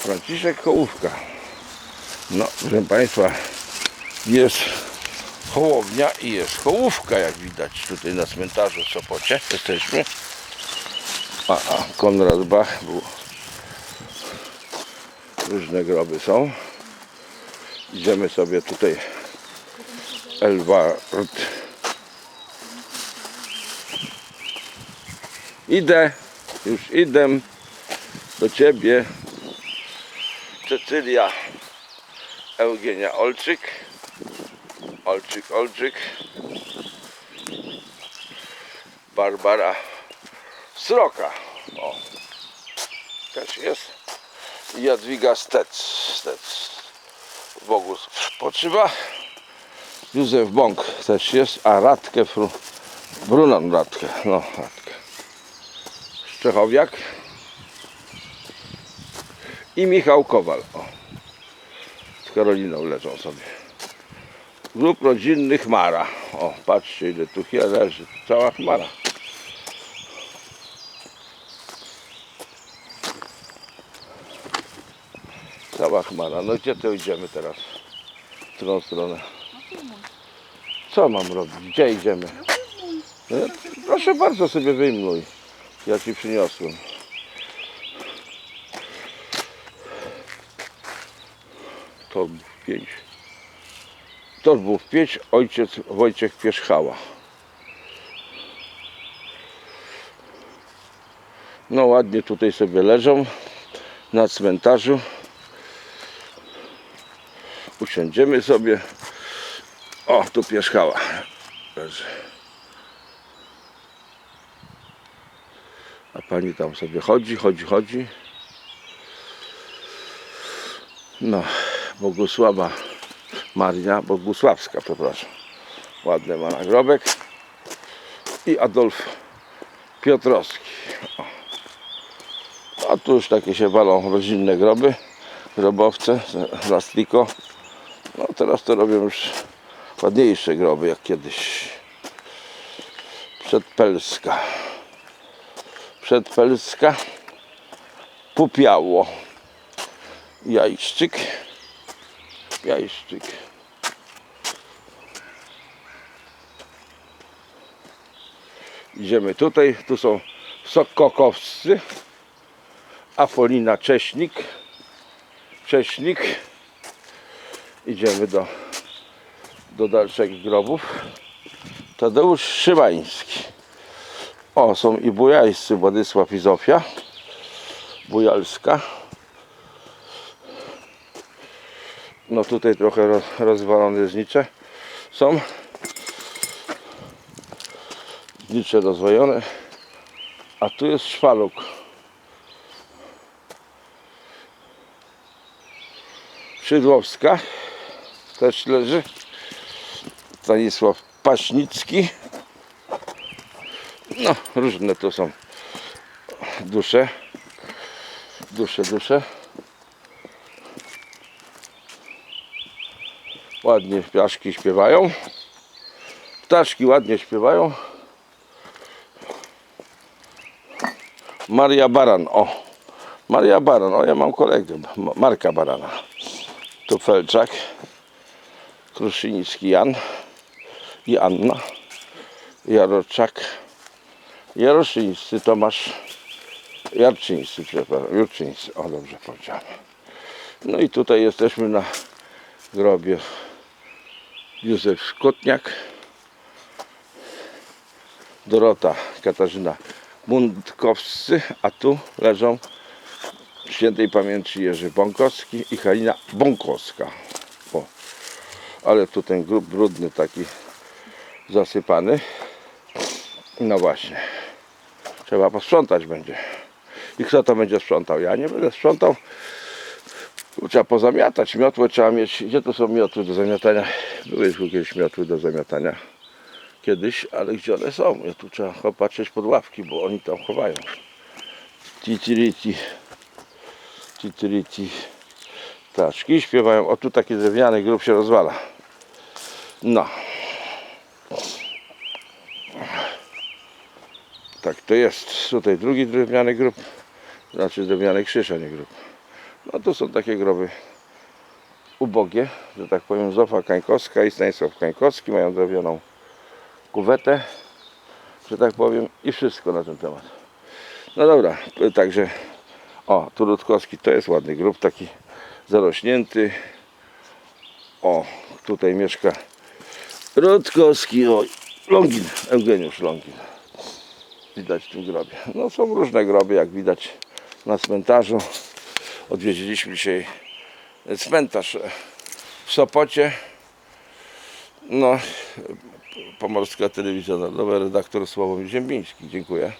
Franciszek Hołówka. No, proszę Państwa, jest Hołownia i jest Hołówka, jak widać tutaj na cmentarzu w Sopocie. Jesteśmy. A, a Konrad Bach był. Różne groby są. Idziemy sobie tutaj Elward. Idę, już idę do ciebie. Cecylia Eugenia Olczyk. Olczyk, Olczyk. Barbara Sroka. O. Też jest. Jadwiga Stec. Stec. Bogu spoczywa. Józef Bąk też jest. A Radkę Fru... Brunon Radkę. No, Radkę. Szczechowiak. I Michał Kowal. O. Z Karoliną leżą sobie. Grup rodzinny Chmara. O, patrzcie ile tu hier leży. Cała Chmara. Cała Chmara. No gdzie to idziemy teraz? W którą stronę? Co mam robić? Gdzie idziemy? No, proszę bardzo sobie wyjmuj. Ja ci przyniosłem. Torbów 5. Torbów 5, ojciec Wojciech Pierzchała. No ładnie tutaj sobie leżą na cmentarzu. Usiądziemy sobie. O, tu Pierzchała. A pani tam sobie chodzi, chodzi, chodzi. No, Bogusława Maria Bogusławska, przepraszam. Ładny ma nagrobek. I Adolf Piotrowski. O. A tu już takie się walą rodzinne groby, grobowce, plastiko. No teraz to robią już ładniejsze groby jak kiedyś. Przedpelska. Przedpelska. Pupiało. Jajszczyk. Jajszczyk. Idziemy tutaj. Tu są Sokokowscy. Afolina Cześnik. Cześnik. Idziemy do, do dalszych grobów. Tadeusz Szymański. O, są i bujajscy Władysław i Zofia. Bujalska. No tutaj trochę roz, rozwalone znicze są. Znicze rozwojone. A tu jest szwaluk. Szydłowska też leży. Stanisław Paśnicki. No, różne to są dusze. Dusze, dusze. Ładnie ptaszki śpiewają. Ptaszki ładnie śpiewają. Maria Baran, o. Maria Baran, o ja mam kolegę, Ma- Marka Barana. Tu Felczak, Jan i Anna. Jaroczak, Jaroszyńscy Tomasz, Jarczyńscy, przepraszam, Jurczyńscy, o dobrze powiedziałem. No i tutaj jesteśmy na grobie Józef Skotniak, Dorota Katarzyna Mundkowscy, a tu leżą świętej pamięci Jerzy Bąkowski i Halina Bąkowska. O, ale tu ten grób brudny taki zasypany. No właśnie. Trzeba posprzątać będzie. I kto to będzie sprzątał? Ja nie będę sprzątał. Trzeba pozamiatać. Miotłę trzeba mieć. Gdzie tu są miotły do zamiatania? Były już jakieś miotły do zamiatania kiedyś, ale gdzie one są? Ja tu trzeba chyba patrzeć pod ławki, bo oni tam chowają. Titiriti. Titiriti. Taczki śpiewają. O tu taki drewniany grób się rozwala. No. Tak to jest. Tutaj drugi drewniany grób. Znaczy drewniany krzyż, a nie grób. No to są takie groby ubogie, że tak powiem, Zofa Kańkowska i Stanisław Kańkowski mają drewnianą kuwetę, że tak powiem, i wszystko na ten temat. No dobra, także o, tu Rutkowski to jest ładny grób, taki zarośnięty. O, tutaj mieszka Rutkowski, o, Longin, Eugeniusz Longin. Widać w tym grobie. No są różne groby, jak widać na cmentarzu. Odwiedziliśmy dzisiaj cmentarz w Sopocie. No, Pomorska Telewizja Narodowa, redaktor Sławomir Ziembiński. Dziękuję.